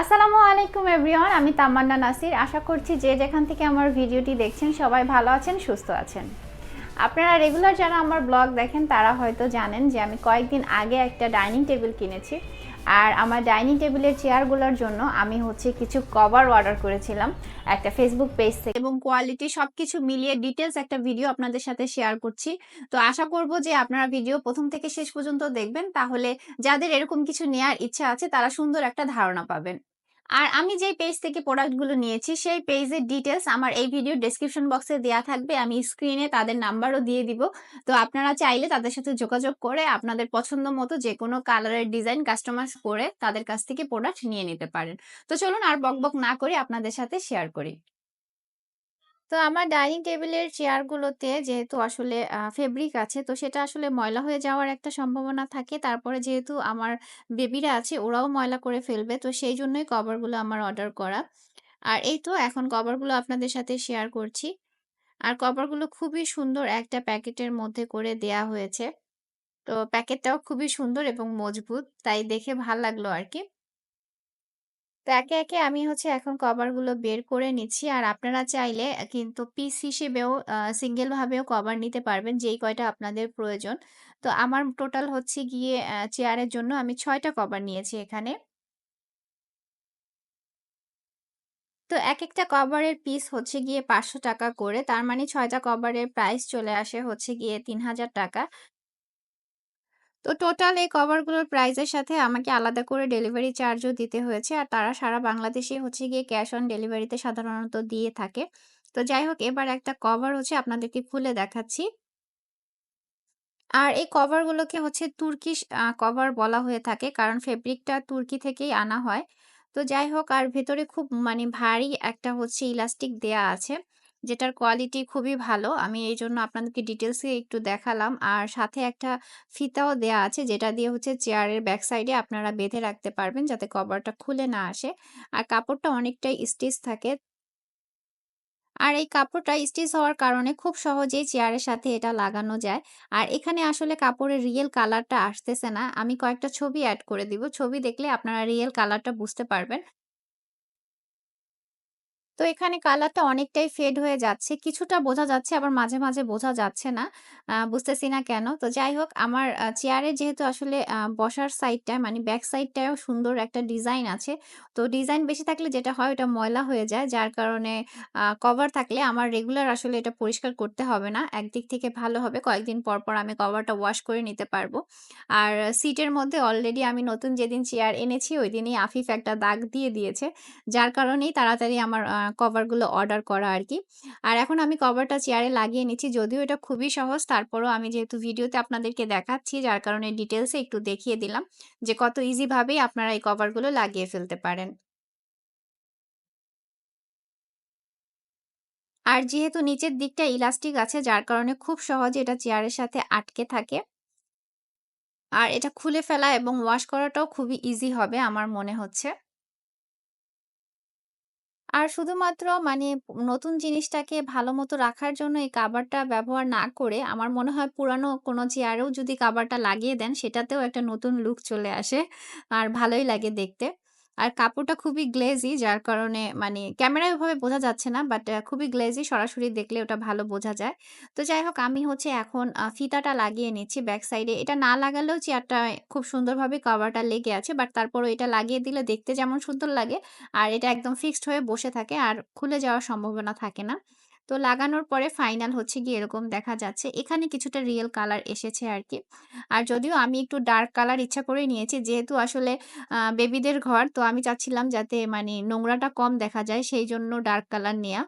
আসসালামু আলাইকুম এভরিওয়ান, আমি তামান্না নাসির। আশা করছি যে যেখান থেকে আমার ভিডিওটি দেখছেন সবাই ভালো আছেন, সুস্থ আছেন। আপনারা রেগুলার যারা আমার ব্লগ দেখেন, তারা হয়তো জানেন যে আমি কয়েকদিন আগে একটা ডাইনিং টেবিল কিনেছি। আর আমার ডাইনিং টেবিলের চেয়ারগুলোর জন্য আমি হচ্ছে কিছু কভার অর্ডার করেছিলাম একটা ফেসবুক পেজ থেকে। এবং কোয়ালিটি সব কিছু মিলিয়ে ডিটেলস একটা ভিডিও আপনাদের সাথে শেয়ার করছি। তো আশা করব যে আপনারা ভিডিও প্রথম থেকে শেষ পর্যন্ত দেখবেন। তাহলে যাদের এরকম কিছু নেয়ার ইচ্ছা আছে, তারা সুন্দর একটা ধারণা পাবেন। আর আমি যেই পেজ থেকে প্রোডাক্টগুলো নিয়েছি, সেই পেজের ডিটেলস আমার এই ভিডিও ডিসক্রিপশন বক্সে দেওয়া থাকবে। আমি স্ক্রিনে তাদের নাম্বারও দিয়ে দিব। তো আপনারা চাইলে তাদের সাথে যোগাযোগ করে আপনাদের পছন্দ মতো যে কোনো কালারের ডিজাইন কাস্টমাইজ করে তাদের কাছ থেকে প্রোডাক্ট নিয়ে নিতে পারেন। তো চলুন আর বকবক না করে, আপনাদের সাথে শেয়ার করি। তো আমার ডাইনিং টেবিলের চেয়ারগুলোতে যেহেতু আসলে ফেব্রিক আছে, তো সেটা আসলে ময়লা হয়ে যাওয়ার একটা সম্ভাবনা থাকে। তারপরে যেহেতু আমার বেবিরা আছে, ওরাও ময়লা করে ফেলবে। তো সেই জন্যই কভারগুলো আমার অর্ডার করা। আর এই তো এখন কভারগুলো আপনাদের সাথে শেয়ার করছি। আর কভারগুলো খুবই সুন্দর একটা প্যাকেটের মধ্যে করে দেয়া হয়েছে। তো প্যাকেটটাও খুবই সুন্দর এবং মজবুত। তাই দেখে ভালো লাগল আরকি। তো একে, একে আমি হচ্ছে এখন কভারগুলো বের করে নিচ্ছি। আর আপনারা চাইলে কিন্তু পিস হিসেবেও আ সিঙ্গেল ভাবেও কভার নিতে পারবেন, যেই কয়টা আপনাদের প্রয়োজন। তো আমার টোটাল হচ্ছে গিয়ে চেয়ারের জন্য আমি ছয়টা কভার নিয়েছি এখানে। তো এক একটা কভারের পিস হচ্ছে গিয়ে ৳৫০০ করে। তার মানে ছয়টা কভারের প্রাইস চলে আসে হচ্ছে গিয়ে ৳৩,০০০ তো টোটাল এই কভারগুলোর প্রাইসের সাথে আমাকে আলাদা করে ডেলিভারি চার্জও দিতে হয়েছে। আর তারা সারা বাংলাদেশে হচ্ছে গিয়ে ক্যাশ অন ডেলিভারিতে সাধারণত দিয়ে থাকে। তো যাই হোক, এবার একটা কভার হচ্ছে আপনাদেরকে খুলে দেখাচ্ছি। আর এই কভারগুলোকে হচ্ছে তুর্কিশ কভার বলা হয়ে থাকে। কারণ ফেব্রিকটা তুর্কি থেকেই আনা হয়। তো যাই হোক, আর ভেতরে খুব মানে ভারী একটা হচ্ছে ইলাস্টিক দেয়া আছে। যেটার কোয়ালিটি খুবই ভালো। আমি এই জন্য আপনাদেরকে ডিটেলসে একটু দেখালাম। আর সাথে একটা ফিতাও দেয়া আছে, যেটা দিয়ে হচ্ছে চেয়ারের ব্যাক সাইডে আপনারা বেঁধে রাখতে পারবেন যাতে কভারটা খুলে না আসে। আর কাপড়টা অনেকটাই স্টিচ থাকে। আর এই কাপড়টা স্টিচ হওয়ার কারণে খুব সহজেই চেয়ারের সাথে এটা লাগানো যায়। আর এখানে আসলে কাপড়ের রিয়েল কালারটা আসতেছে না। আমি কয়েকটা ছবি অ্যাড করে দিব। ছবি দেখলে আপনারা রিয়েল কালারটা বুঝতে পারবেন। তো এখানে কালারটা অনেকটাই ফেড হয়ে যাচ্ছে। কিছুটা বোঝা যাচ্ছে আবার মাঝে, মাঝে বোঝা যাচ্ছে না। বুঝতেছি না কেন। তো যাই হোক আমার চেয়ারে যেহেতু আসলে বসার সাইডটা মানে ব্যাক সাইডটায়ও সুন্দর একটা ডিজাইন আছে। তো ডিজাইন বেশি থাকলে যেটা হয় ওটা ময়লা হয়ে যায়। যার কারণে কভার থাকলে আমার রেগুলার আসলে এটা পরিষ্কার করতে হবে না। একদিক থেকে ভালো হবে। কয়েকদিন পর, পর আমি কভারটা ওয়াশ করে নিতে পারব। আর সিটের মধ্যে অলরেডি আমি নতুন যেদিন চেয়ার এনেছি ওই দিনই আফিফ একটা দাগ দিয়ে দিয়েছে। যার কারণেই তাড়াতাড়ি আমার কভারগুলো অর্ডার করা আর কি আর এখন আমি কভারটা চেয়ারে লাগিয়ে নিচ্ছি। যদিও এটা খুবই সহজ তারপরও আমি যেহেতু ভিডিওতে আপনাদেরকে দেখাচ্ছি, যার কারণে ডিটেলসে একটু দেখিয়ে দিলাম যে কত ইজিভাবেই আপনারা এই কভারগুলো লাগিয়ে ফেলতে পারেন। আর যেহেতু নিচের দিকটা ইলাস্টিক আছে, যার কারণে খুব সহজে এটা চেয়ারের সাথে আটকে থাকে। আর এটা খুলে ফেলা এবং ওয়াশ করাটাও খুবই ইজি হবে, আমার মনে হচ্ছে। আর শুধুমাত্র মানে নতুন জিনিসটাকে ভালো মতো রাখার জন্য এই কাভারটা ব্যবহার না করে আমার মনে হয় পুরানো কোনো চেয়ারেও যদি কাবারটা লাগিয়ে দেন, সেটাতেও একটা নতুন লুক চলে আসে। আর ভালোই লাগে দেখতে। আর কাপড়টা খুবই গ্লেজি যার কারণে মানে ক্যামেরায় ওভাবে বোঝা যাচ্ছে না বাট খুবই গ্লেজি সরাসরি দেখলে ওটা ভালো বোঝা যায়। তো যাই হোক, আমি হচ্ছে এখন ফিতাটা লাগিয়ে নিচ্ছি ব্যাক সাইডে। এটা না লাগালেও চেয়ারটা খুব সুন্দরভাবে কভারটা লেগে আছে। বাট তারপরও এটা লাগিয়ে দিলে দেখতে যেমন সুন্দর লাগে, আর এটা একদম ফিক্সড হয়ে বসে থাকে, আর খুলে যাওয়ার সম্ভাবনা থাকে না। তো লাগানোর পরে ফাইনাল হচ্ছে গিয়ে এরকম দেখা যাচ্ছে। এখানে কিছুটা রিয়েল কালার এসেছে আর কি আর যদিও আমি একটু ডার্ক কালার ইচ্ছা করে নিয়েছি, যেহেতু আসলে বেবিদের ঘর, তো আমি চাচ্ছিলাম যাতে মানে নোংরাটা কম দেখা যায়, সেই জন্য ডার্ক কালার নেয়া।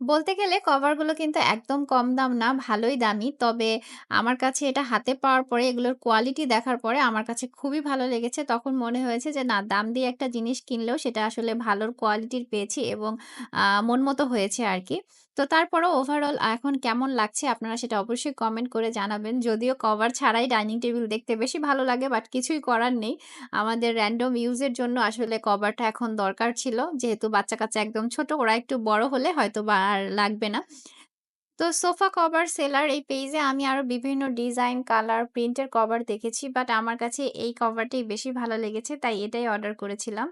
বলতে গেলে কভারগুলো কিন্তু একদম কম দাম না, ভালোই দামি। তবে আমার কাছে এটা হাতে পাওয়ার পরে এগুলোর কোয়ালিটি দেখার পরে আমার কাছে খুবই ভালো লেগেছে। তখন মনে হয়েছে যে না দাম দিয়ে একটা জিনিস কিনলেও সেটা আসলে ভালোর কোয়ালিটির পেয়েছি এবং মন মতো হয়েছে আর কি তো তারপরও ওভারঅল এখন কেমন লাগছে আপনারা সেটা অবশ্যই কমেন্ট করে জানাবেন। যদিও কভার ছাড়াই ডাইনিং টেবিল দেখতে বেশি ভালো লাগে বাট কিছুই করার নেই। আমাদের র‍্যান্ডম ইউজের জন্য আসলে কভারটা এখন দরকার ছিল। যেহেতু বাচ্চা-কাচ্চা একদম ছোট ওরা একটু বড় হলে হয়তোবা আর লাগবে না। তো সোফা কভার সেলার এই পেজে আমি আরও বিভিন্ন ডিজাইন, কালার, প্রিন্টের কভার দেখেছি। বাট আমার কাছে এই কভারটাই বেশি ভালো লেগেছে। তাই এটাই অর্ডার করেছিলাম।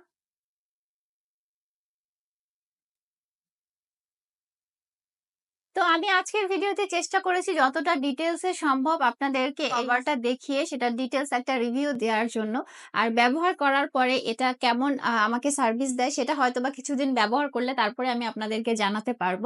তো আমি আজকের ভিডিওতে চেষ্টা করেছি যতটা ডিটেইলস এ সম্ভব আপনাদেরকে এবারটা দেখিয়ে সেটা ডিটেলস একটা রিভিউ দেওয়ার জন্য। আর ব্যবহার করার পরে এটা কেমন আমাকে সার্ভিস দেয় সেটা হয়তোবা কিছুদিন ব্যবহার করলে তারপরে আমি আপনাদেরকে জানাতে পারব।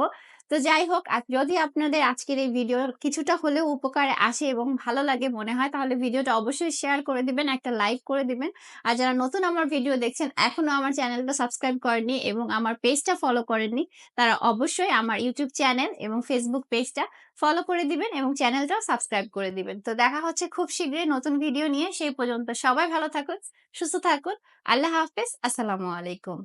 তো যাই হোক যদি আপনাদের আজকের এই ভিডিও কিছুটা হলেও উপকারে আসে এবং ভালো লাগে মনে হয় তাহলে ভিডিওটা অবশ্যই শেয়ার করে দিবেন, একটা লাইক করে দিবেন। আর যারা নতুন আমার ভিডিও দেখছেন এখনও আমার চ্যানেলটা সাবস্ক্রাইব করেননি এবং আমার পেজটা ফলো করেননি তারা অবশ্যই আমার ইউটিউব চ্যানেল এবং ফেসবুক পেজটা ফলো করে দিবেন এবং চ্যানেলটাও সাবস্ক্রাইব করে দিবেন। তো দেখা হচ্ছে খুব শীঘ্রই নতুন ভিডিও নিয়ে। সেই পর্যন্ত সবাই ভালো থাকুন, সুস্থ থাকুন। আল্লাহ হাফেজ। আসসালামু আলাইকুম।